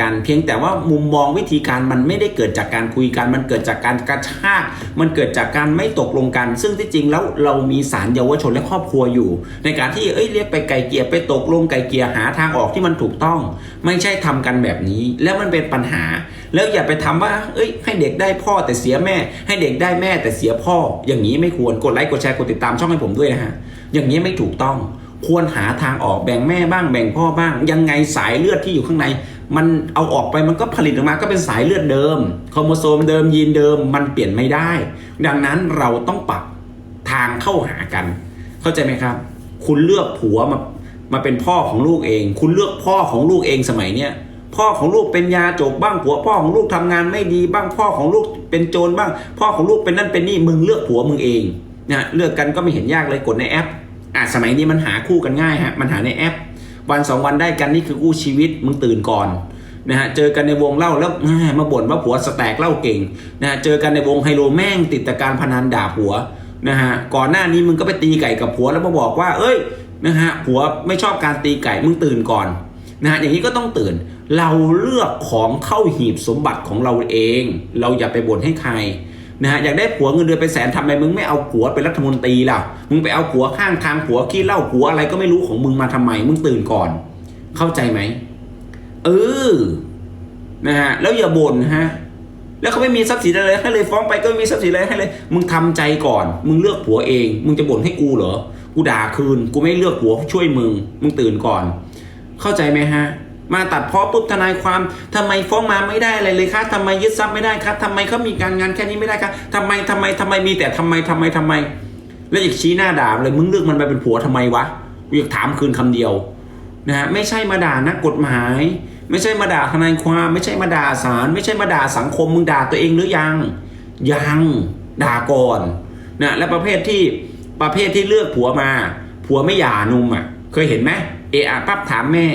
กันเพียงแต่ว่ามุมมองวิธีการมันไม่ได้เกิดจากการคุยกันมันเกิดจากการกระชากมันเกิดจากการไม่ตกลงกัน ซึ่งที่จริงแล้วเรามีศาลเยาวชนและครอบครัวอยู่ ในการที่เอ้ยเรียกไปไกลเกลี่ยไปตกลงไกลเกลี่ยหาทางออกที่มันถูกต้อง ไม่ใช่ทำกันแบบนี้ แล้วมันเป็นปัญหา แล้วอย่าไปทำว่า เอ้ย ให้เด็กได้พ่อแต่เสียแม่ ให้เด็กได้แม่แต่เสียพ่อ อย่างนี้ไม่ควรกดไลค์กดแชร์กดติดตามช่องให้ผมด้วยนะฮะอย่างนี้ไม่ถูกต้อง ควรหาทางออกแบ่งแม่บ้างแบ่งพ่อบ้าง ยังไงสายเลือดที่อยู่ข้างใน มันเอาออกไปมันก็ผลิตออกมาก็เป็นสายเลือดเดิมโครโมโซมเดิมยีนเดิม มันเปลี่ยนไม่ได้ ดังนั้นเราต้องปรับทางเข้าหากัน เข้าใจไหมครับ คุณเลือกผัวมามาเป็นพ่อของลูกเอง คุณเลือกพ่อของลูกเองสมัยเนี้ยพ่อของลูกเป็นยาจกบ้างผัวพ่อของลูกทำงานไม่ดีบ้างพ่อของลูกเป็นโจรบ้าง พ่อของลูกเป็นนั่นเป็นนี่มึงเลือกผัวมึงเองนะเลือกกันก็ไม่เห็นยากเลยกดในแอปอะสมัยนี้มันหาคู่กันง่ายฮะมันหาในแอป วันสองวันได้กันนี่คือคู่ชีวิตมึงตื่นก่อนนะฮะเจอกันในวงเล่าแล้วแหม่มาบ่นว่าผัวสแต็กเล่าเก่งนะฮะเจอกันในวงไฮโลแม่งติดแต่การพนันด่าผัวนะฮะก่อนหน้านี้มึงก็ไปตีไก่กับผัวแล้วมาบอกว่า เอ้ยนะฮะผัวไม่ชอบการตีไก่มึงตื่นก่อนนะฮะอย่างนี้ก็ต้องตื่น เราเลือกของเข้าหีบสมบัติของเราเอง เราอย่าไปบ่นให้ใคร นะฮะอยากได้ผัวเงินเดือนเป็นแสนทำไมมึงไม่เอาผัวเป็นรัฐมนตรีล่ะมึงไปเอาผัวข้างทางผัวขี้เหล้าผัวอะไรก็ไม่รู้ของมึงมาทำไมมึงตื่นก่อน เข้าใจไหมเออนะฮะแล้วอย่าบ่นฮะแล้วเขาไม่มีทรัพย์สินอะไรให้เลยฟ้องไปก็ไม่มีทรัพย์สินอะไรให้เลย มึงทำใจก่อน มึงเลือกผัวเอง มึงจะบ่นให้กูเหรอกูด่าคืน กูไม่เลือกผัวช่วยมึง มึงตื่นก่อน เข้าใจไหมฮะ มาตัดเพาะปุ๊บทนายความทำไมฟ้องมาไม่ได้อะไรเลยคะทำไมยึดทรัพย์ไม่ได้ครับทำไมเขามีการงานแค่นี้ไม่ได้ครับทำไมทำไมทำไมมีแต่ทำไมทำไมทำไม แล้วอีกชี้หน้าด่าเลยมึงเลือกมันไปเป็นผัวทำไมวะกูอยากถามคืนคำเดียวนะฮะไม่ใช่มาด่านักกฎหมาย ไม่ใช่มาด่าทนายความไม่ใช่มาด่าศาลไม่ใช่มาด่าสังคมมึงด่าตัวเองหรือยัง ยังด่าก่อนนะและประเภทที่ประเภทที่เลือกผัวมา ผัวไม่หย่านุ่มอะเคยเห็นไหมเออะปั๊บถามแม่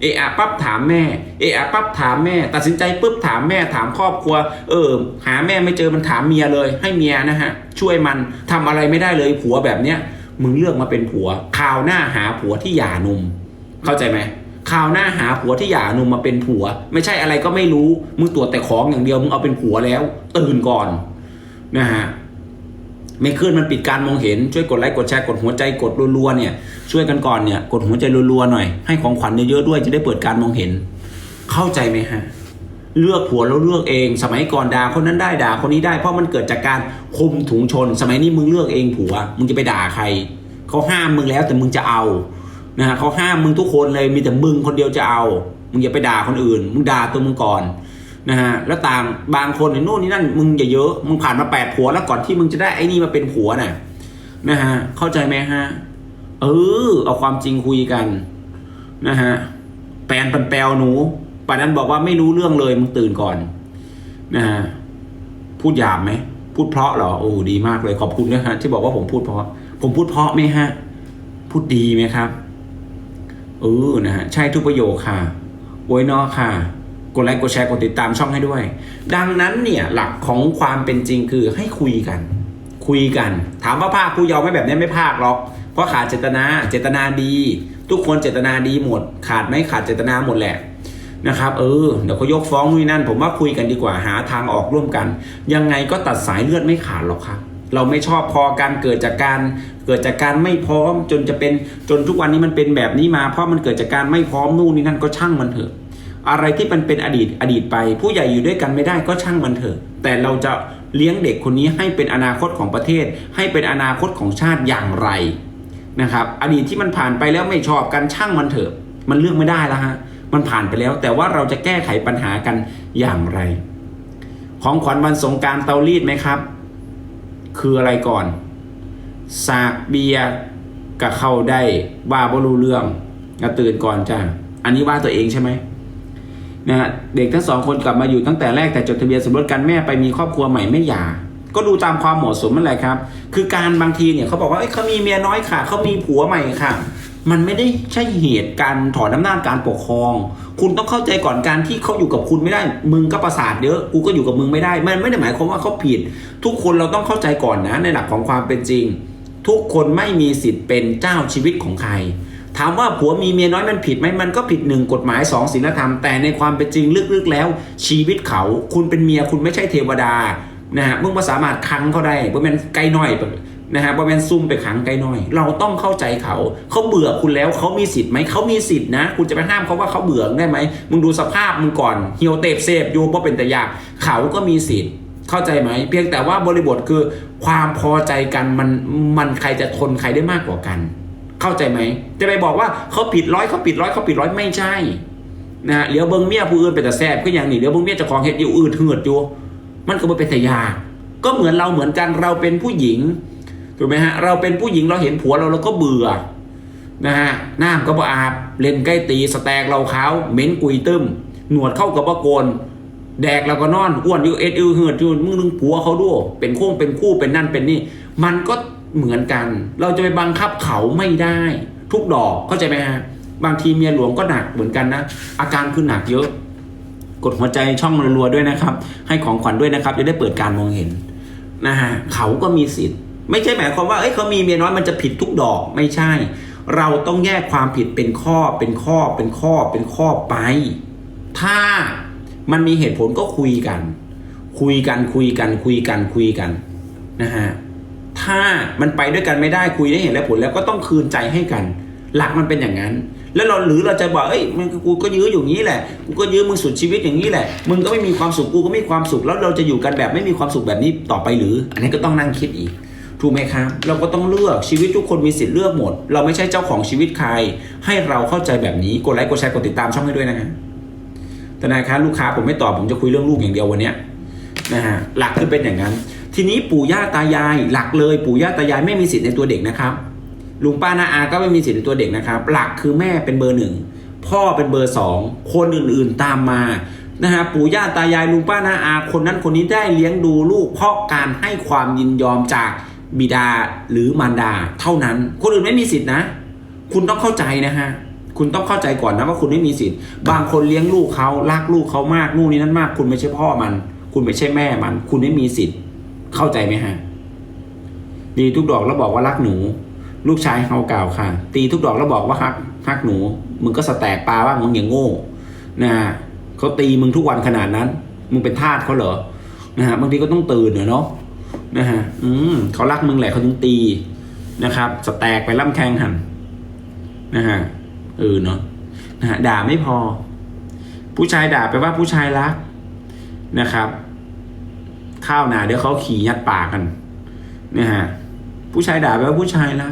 เอะอะปั๊บถามแม่ เอะอะปั๊บถามแม่ ตัดสินใจปุ๊บถามแม่ถามครอบครัว เออ หาแม่ไม่เจอมันถามเมียเลย ให้เมียนะฮะ ช่วยมันทำอะไรไม่ได้เลยผัวแบบเนี้ยมึงเลือกมาเป็นผัวข่าวหน้าหาผัวที่หย่านุ่ม เข้าใจไหมข่าวหน้าหาผัวที่หย่านุ่มมาเป็นผัว ไม่ใช่อะไรก็ไม่รู้มึงตรวจแต่ของอย่างเดียวมึงเอาเป็นผัวแล้ว ตื่นก่อนนะฮะ ไม่ขึ้นมันปิดการมองเห็นช่วยกดไลค์กดแชร์กดหัวใจกดรัวๆเนี่ยช่วยกันก่อนเนี่ยกดหัวใจรัวๆหน่อยให้ของขวัญเยอะๆด้วยจะได้เปิดการมองเห็น เข้าใจไหมฮะเลือกผัวแล้วเลือกเอง สมัยก่อนด่าคนนั้นได้ด่าคนนี้ได้เพราะมันเกิดจากการคุมถุงชน สมัยนี้มึงเลือกเองผัว มึงจะไปด่าใครเขาห้ามมึงแล้วแต่มึงจะเอานะฮะเขาห้ามมึงทุกคนเลยมีแต่มึงคนเดียวจะเอา มึงอย่าไปด่าคนอื่น มึงด่าตัวมึงก่อน นะฮะแล้วต่างบางคนเนี่ยนู่นนี่นั่นมึงอย่าเยอะมึงผ่านมาแปดผัวแล้วก่อนที่มึงจะได้ไอ้นี่มาเป็นผัวน่ะนะฮะเข้าใจไหมฮะเออเอาความจริงคุยกันนะฮะแปลนปันแปลหนูป่านนั้นบอกว่าไม่รู้เรื่องเลยมึงตื่นก่อนนะฮะพูดหยาบไหมพูดเพราะเหรอโอ้ดีมากเลยขอบคุณนะฮะที่บอกว่าผมพูดเพราะ ผมพูดเพราะไหมฮะพูดดีไหมครับเออนะฮะใช่ทุกประโยคค่ะโวยนอค่ะ กดไลค์กดแชร์กดติดตามช่องให้ด้วย ดังนั้นเนี่ยหลักของความเป็นจริงคือให้คุยกัน คุยกัน ถามว่าภาคผู้เยาว์ไม่แบบนี้ไม่ภาคหรอก เพราะขาดเจตนาเจตนาดี ทุกคนเจตนาดีหมด ขาดไหมขาดเจตนาหมดแหละนะครับเออเดี๋ยวเขายกฟ้องนู่นนั่น ผมว่าคุยกันดีกว่าหาทางออกร่วมกัน ยังไงก็ตัดสายเลือดไม่ขาดหรอกครับเราไม่ชอบพอการเกิดจากการเกิดจากการไม่พร้อมจนจะเป็นจนทุกวันนี้มันเป็นแบบนี้มา เพราะมันเกิดจากการไม่พร้อมนู่นนี่นั่นก็ช่างมันเถอะ อะไรที่มันเป็นอดีตอดีตไป ผู้ใหญ่อยู่ด้วยกันไม่ได้ก็ช่างมันเถอะ แต่เราจะเลี้ยงเด็กคนนี้ให้เป็นอนาคตของประเทศ ให้เป็นอนาคตของชาติอย่างไรนะครับ อดีตที่มันผ่านไปแล้วไม่ชอบกันช่างมันเถอะ มันเลือกไม่ได้แล้วฮะมันผ่านไปแล้ว แต่ว่าเราจะแก้ไขปัญหากันอย่างไร ของขวัญวันสงการเตารีดไหมครับ คืออะไรก่อนสากเบียกับเข้าได้ว่าบ่รู้เรื่องก็ตื่นก่อนจ้าอันนี้ว่าตัวเองใช่ไหม นะฮะเด็กทั้งสองคนกลับมาอยู่ตั้งแต่แรกแต่จดทะเบียนสมรสกันแม่ไปมีครอบครัวใหม่ไม่หย่าก็ดูตามความเหมาะสมนั่นแหละครับ คือการบางทีเนี่ยเขาบอกว่าเอ้ยเขามีเมียน้อยค่ะเขามีผัวใหม่ค่ะ มันไม่ได้ใช่เหตุการถอนอำนาจการปกครอง คุณต้องเข้าใจก่อนการที่เขาอยู่กับคุณไม่ได้ มึงก็ประสาทเยอะ กูก็อยู่กับมึงไม่ได้ มันไม่ได้หมายความว่าเขาผิด ทุกคนเราต้องเข้าใจก่อนนะในหลักของความเป็นจริง ทุกคนไม่มีสิทธิ์เป็นเจ้าชีวิตของใคร ถามว่าผัวมีเมียน้อยมันผิดไหมมันก็ผิดหนึ่งกฎหมายสองศีลธรรม แต่ในความเป็นจริงลึกๆแล้ว ชีวิตเขาคุณเป็นเมียคุณไม่ใช่เทวดานะฮะมึงมาสามารถคังเขาได้เพราะมันไกลหน่อยนะฮะเพราะมันซุ่มไปขังไกลหน่อย เราต้องเข้าใจเขา เขาเบื่อคุณแล้วเขามีสิทธิ์ไหม เขามีสิทธิ์นะ คุณจะไปห้ามเขาว่าเขาเบื่อได้ไหม มึงดูสภาพมึงก่อน เหี่ยวเตบเสพอยู่เพราะเป็นแต่ยาก เขาก็มีสิทธิ์ เข้าใจไหม เพียงแต่ว่าบริบทคือความพอใจกันมันมันใครจะทนใครได้มากกว่ากัน เข้าใจไหมจะไปบอกว่าเขาผิดร้อยเขาผิดร้อยเขาผิดร้อยไม่ใช่นะฮะเดี๋ยวเบิ้งเมียผู้อื่นเป็นแต่แซ่บก็อย่างนี้เดี๋ยวเบิ้งเมียจะของเห็ดอยู่อื่นเหือดอยู่ มันก็บ่เป็นแต่ยา ก็เหมือนเราเหมือนกันเราเป็นผู้หญิงถูกไหมฮะเราเป็นผู้หญิงเราเห็นผัวเราเราก็เบื่อนะฮะน้ำก็บ่อาบเล่นใกล้ตีสแตกเราเขาเหม็นกุยตึมหนวดเข้ากับบ่โกนแดกแล้วก็นอนอ้วนอยู่เอ็ดอือเหือดอยู่มึงนึงผัวเขาด้วยเป็นโคู่เป็นคู่เป็นนั่นเป็นนี่ มันก็ เหมือนกัน เราจะไปบังคับเขาไม่ได้ ทุกดอกเข้าใจไหมฮะบางทีเมียหลวงก็หนักเหมือนกันนะ อาการคือหนักเยอะ กดหัวใจช่องรัวๆด้วยนะครับ ให้ของขวัญด้วยนะครับ จะได้เปิดการมองเห็นนะฮะเขาก็มีสิทธิ์ ไม่ใช่หมายความว่าเอ้ยเขามีเมียน้อยมันจะผิดทุกดอกไม่ใช่ เราต้องแยกความผิดเป็นข้อเป็นข้อเป็นข้อเป็นข้อไป ถ้ามันมีเหตุผลก็คุยกัน คุยกันคุยกันคุยกันคุยกันนะฮะ ถ้ามันไปด้วยกันไม่ได้คุยได้เห็นและผลแล้วก็ต้องคืนใจให้กัน หลักมันเป็นอย่างนั้น แล้วเราหรือเราจะบอกเอ้ยมันกูก็ยื้ออยู่งี้แหละกูก็ยื้อมึงสุดชีวิตอย่างนี้แหละ มึงก็ไม่มีความสุขกูก็ไม่มีความสุขแล้วเราจะอยู่กันแบบไม่มีความสุขแบบนี้ต่อไปหรือ อันนี้ก็ต้องนั่งคิดอีกถูกไหมครับ เราก็ต้องเลือกชีวิตทุกคนมีสิทธิ์เลือกหมด เราไม่ใช่เจ้าของชีวิตใคร ให้เราเข้าใจแบบนี้กดไลค์กดแชร์กดติดตามช่องให้ด้วยนะฮะแต่นายคะลูกค้าผมไม่ตอบผมจะคุยเรื่องลูกอย่างเดียววันนี้นะฮะหลักคือเป็นอย่างนั้น ทีนี้ปู่ย่าตายายหลักเลยปู่ย่าตายายไม่มีสิทธิ์ในตัวเด็กนะครับลุงป้านาอาก็ไม่มีสิทธิ์ในตัวเด็กนะครับ หลักคือแม่เป็นเบอร์หนึ่งพ่อเป็นเบอร์สองคนอื่นๆตามมานะฮะปู่ย่าตายายลุงป้านาอาคนนั้นคนนี้ได้เลี้ยงดูลูกเพราะการให้ความยินยอมจากบิดาหรือมารดาเท่านั้น คนอื่นไม่มีสิทธินะ คุณต้องเข้าใจนะฮะคุณต้องเข้าใจก่อนนะว่าคุณไม่มีสิทธิ์ บางคนเลี้ยงลูกเขารักลูกเขามากนู่นนี่นั่นมาก คุณไม่ใช่พ่อมัน คุณไม่ใช่แม่มัน คุณไม่มีสิทธิ์ เข้าใจไหมฮะดีทุกดอกแล้วบอกว่ารักหนู ลูกชายเฮากล่าวค่ะ ตีทุกดอกแล้วบอกว่าฮักฮักหนู มึงก็สแตกปลาว่ามึงอย่างโง่นะฮะเขาตีมึงทุกวันขนาดนั้น มึงเป็นทาสเขาเหรอนะฮะบางทีก็ต้องตื่นเนาะนะฮะอืมเขารักมึงแหละเขาถึงตีนะครับ สแตกไปล่ำแข้งหันนะฮะเออเนาะนะฮะด่าไม่พอ ผู้ชายด่าไปว่าผู้ชายรักนะครับ ข้าวหนาเดี๋ยวเขาขี่ยัดปากกันเนี่ยฮะผู้ชายด่าไปว่าผู้ชายละ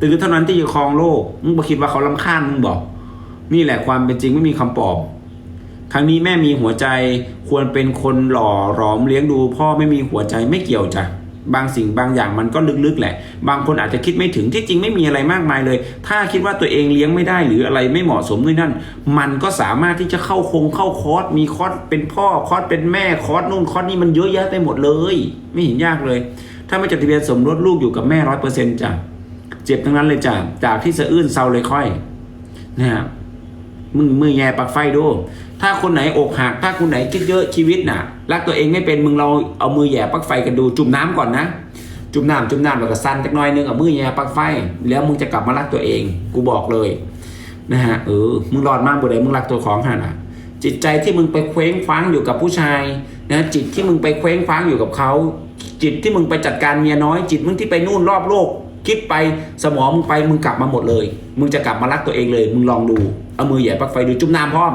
ตื่นเท่านั้นที่จะครองโลกมึงบอกคิดว่าเขาลำคาญมึงบอก นี่แหละความเป็นจริงไม่มีคำปลอบครั้งนี้แม่มีหัวใจควรเป็นคนหล่อหลอมเลี้ยงดู พ่อไม่มีหัวใจไม่เกี่ยวจ้ะ บางสิ่งบางอย่างมันก็ลึกๆแหละ บางคนอาจจะคิดไม่ถึงที่จริงไม่มีอะไรมากมายเลย ถ้าคิดว่าตัวเองเลี้ยงไม่ได้หรืออะไรไม่เหมาะสมด้วยนั่น มันก็สามารถที่จะเข้าคงเข้าคอร์สมีคอร์สเป็นพ่อคอร์สเป็นแม่คอร์สนู่นคอร์สนี่มันเยอะแยะไปหมดเลย ไม่เห็นยากเลย ถ้าไม่จดทะเบียนสมรสลูกอยู่กับแม่ร้อยเปอร์เซ็นต์จ้ะเจ็บทั้งนั้นเลยจ้ะจากที่สะอื้นเศร้าเลยค่อยนะฮะ มึงมือแย่ปักไฟดู ถ้าคนไหนอกหัก ถ้าคนไหนคิดเยอะชีวิตน่ะ รักตัวเองไม่เป็น มึงเราเอามือแย่ปักไฟกันดู จุ่มน้ำก่อนนะ จุ่มน้ำจุ่มน้ำแล้วก็สั้นจักน้อยนึงเอามือแย่ปักไฟ แล้วมึงจะกลับมารักตัวเอง กูบอกเลย นะฮะ เออ มึงรอดมากบุไดมึงรักตัวของขนาดจิตใจที่มึงไปเคว้งคว้างอยู่กับผู้ชาย นะ จิตที่มึงไปเคว้งคว้างอยู่กับเขา จิตที่มึงไปจัดการเมียน้อย จิตมึงที่ไปนู่นรอบโลก คิดไปสมองมึงไป มึงกลับมาหมดเลย มึงจะกลับมารักตัวเองเลย มึงลองดู เอามือแหย่ปลั๊กไฟดูจุ่มน้ำพร้อม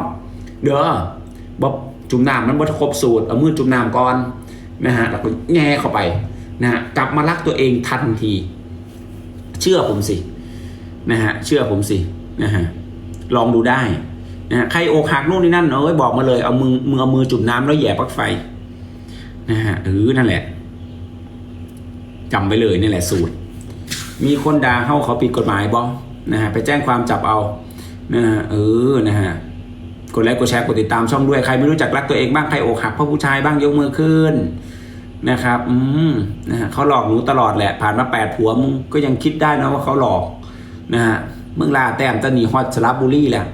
เด้อบ๊อบจุ่มน้ำมันบ่ครบสูตรเอามือจุ่มน้ำก่อนนะฮะแล้วก็แง่เข้าไปนะฮะกลับมารักตัวเองทันที เชื่อผมสินะฮะเชื่อผมสินะฮะลองดูได้นะฮะใครอกหักนู่นนี่นั่นเอ้ยบอกมาเลยเอามือมือเอามือจุ่มน้ำแล้วแหย่ปลั๊กไฟนะฮะเออนั่นแหละจำไว้เลยนี่แหละสูตร มีคนด่าเขาเขาผิดกฎหมายบอนะฮะไปแจ้งความจับเอา นะฮะเออนะฮะกดไลค์กดแชร์กดติดตามช่องด้วยใครไม่รู้จักรักตัวเองบ้างใครอกหักเพราะผู้ชายบ้างยกมือขึ้นนะครับ อืมนะฮะเขาหลอกหนูตลอดแหละ ผ่านมาแปดผัวมึงก็ยังคิดได้นะว่าเขาหลอกนะฮะมึงลาแต้มตะหนีฮอตสลับบุรีแหละ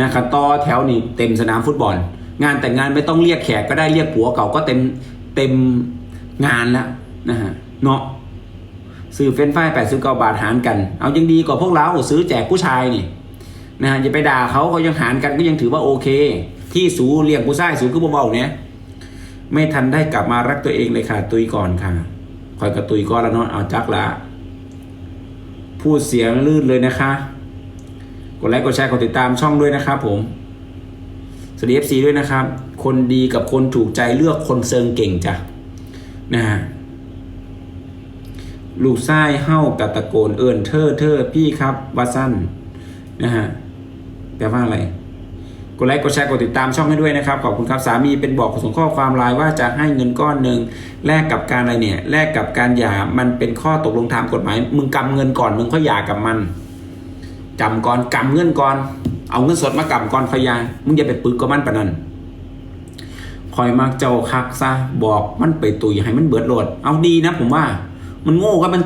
นะครับต่อแถวนี่เต็มสนามฟุตบอล งานแต่งงานไม่ต้องเรียกแขกก็ได้เรียกผัวเก่าก็เต็มเต็มงานแล้วนะฮะเนาะซื้อเฟรนช์ฟรายแปดสิบเก้าบาทหารกัน เอายังดีกว่าพวกเราซื้อแจกผู้ชายนี่ นะฮะอย่าไปด่าเขาเขายังหารกันก็ยังถือว่าโอเค ที่สูเลี้ยงผู้ชายสูคือเบาๆเนี่ยไม่ทันได้กลับมารักตัวเองเลยค่ะ ตุยก่อนค่ะคอยกระตุยก่อนแล้วเนาะเอาจักละพูดเสียงลื่นเลยนะคะกดไลค์กดแชร์กดติดตามช่องด้วยนะครับผมสวัสดี FC ด้วยนะครับ คนดีกับคนถูกใจเลือกคนเซิงเก่งจ้ะนะฮะลูกไส้เฮ้ากับตะโกนเอิญเธอเธอพี่ครับว่าสั้นนะฮะ แปลว่าอะไรกดไลค์กดแชร์กดติดตามช่องให้ด้วยนะครับขอบคุณครับสามีเป็นบอกส่งข้อความไลน์ว่าจะให้เงินก้อนหนึ่งแลกกับการอะไรเนี่ยแลกกับการหย่ามันเป็นข้อตกลงทางกฎหมาย มึงกำเงินก่อนมึงค่อยหย่ากับมันจำก่อนกำเงินก่อน เอาเงินสดมากำก่อนค่อยหย่ามึงอย่าไปปึกกับมันปะนันคอยมักเจ้าคักซะบอกมันไปตุยให้มันเบิดโหลด เอาดีนะผมว่า มันโง่ก็มัน